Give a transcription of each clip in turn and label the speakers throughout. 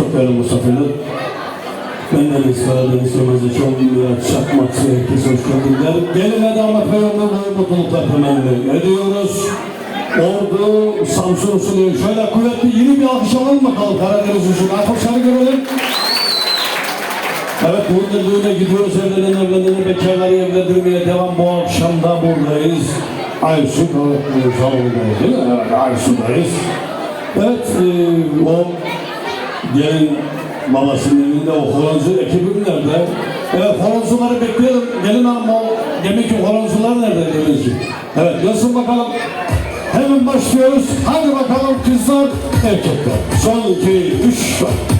Speaker 1: Çok değerli misafirler. Bendeniz Karadeniz Yemezi Çok Murat Çakmakçı herkes hoş geldinler. Gelin ve damat beyonla bu mutluluklar temenni ediyoruz. Ordu Samsun usulü şöyle kuvvetli yeni bir alkış alalım bakalım Karadeniz usulü. Alkışları görelim. Evet burada düğüne gidiyoruz evlenen evleneni bekarları evlendirmeye devam bu akşam da buradayız. Aysu salonundayız değil mi? Evet Aysu'dayız. Evet e, o gelin babasının evinde o horonzu ekibim nerede? Evet horonzuları bekleyelim. Gelin hanım o demek ki horonzular nerede demek ki? Evet yazın bakalım. Hemen başlıyoruz. Hadi bakalım kızlar, erkekler. Son iki, üç, dört.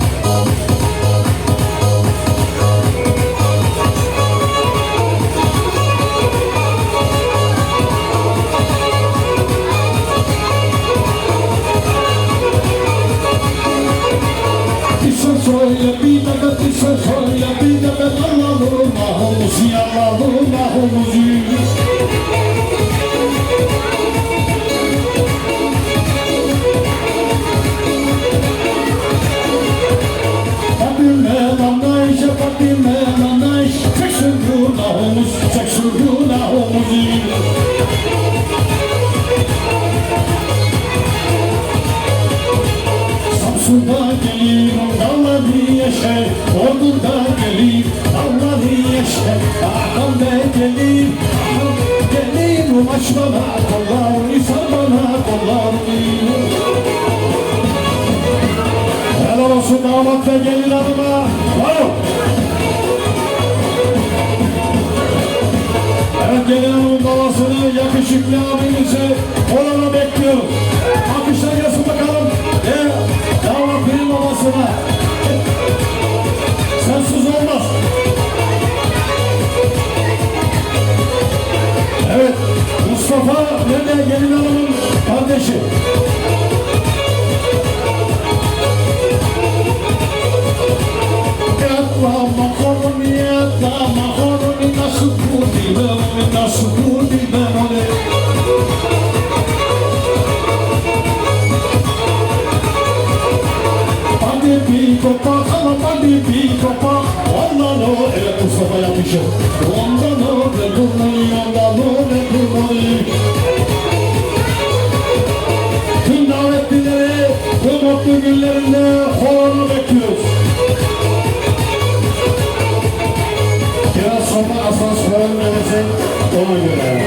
Speaker 1: Samsun'da gelir, dalları yeşer Ordu'da gelir, dalları yeşer Hakan Bey gelir, Hakan gelir Aç bana kollarını, sar bana kollarını Helal olsun damat ve gelin. Bravo. Evet gelin hanımın babasını yakışıklı abimizi Sensiz olmaz. Evet Mustafa nerede gelin hanımın kardeşi. Yatlama kormi, bir kopak. Ondan o, evet Mustafa yapmışım. Ondan o, ve durmayı, ondan o, ve durmayı. Tüm davetlileri bu mutlu günlerinde horonu bekliyoruz. Biraz sonra asansör verecek ona göre.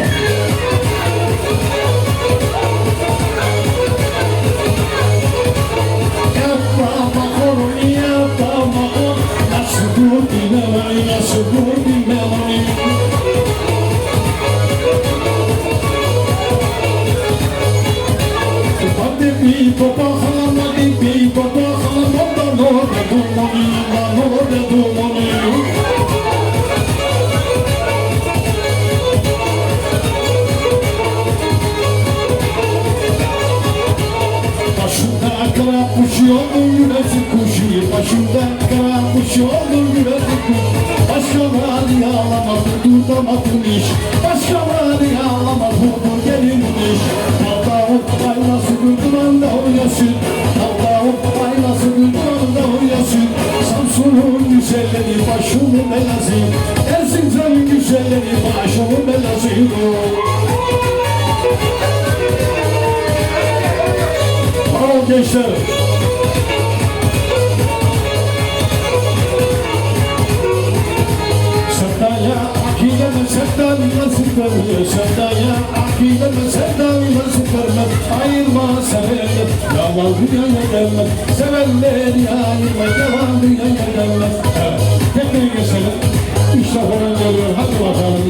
Speaker 1: Kara kuşu oldum yüresi kuşu. Başımda kara kuşu. Oldum yüresi kuşu Başkaları ağlamaz durdamadım iş Başkaları ağlamaz başımın belası Erzincan'ın güzelleri başımın belası Bravo gençler. Sevdaya akileme sevdayla sıkılır Sevdaya akileme sevdayla sıkılır Ayırma severler Yalan dünyaya gelmez Sevenler ayırma yalan dünyaya gelmez Evet. Tekrar geçelim. İşte horon geliyor. Hadi bakalım.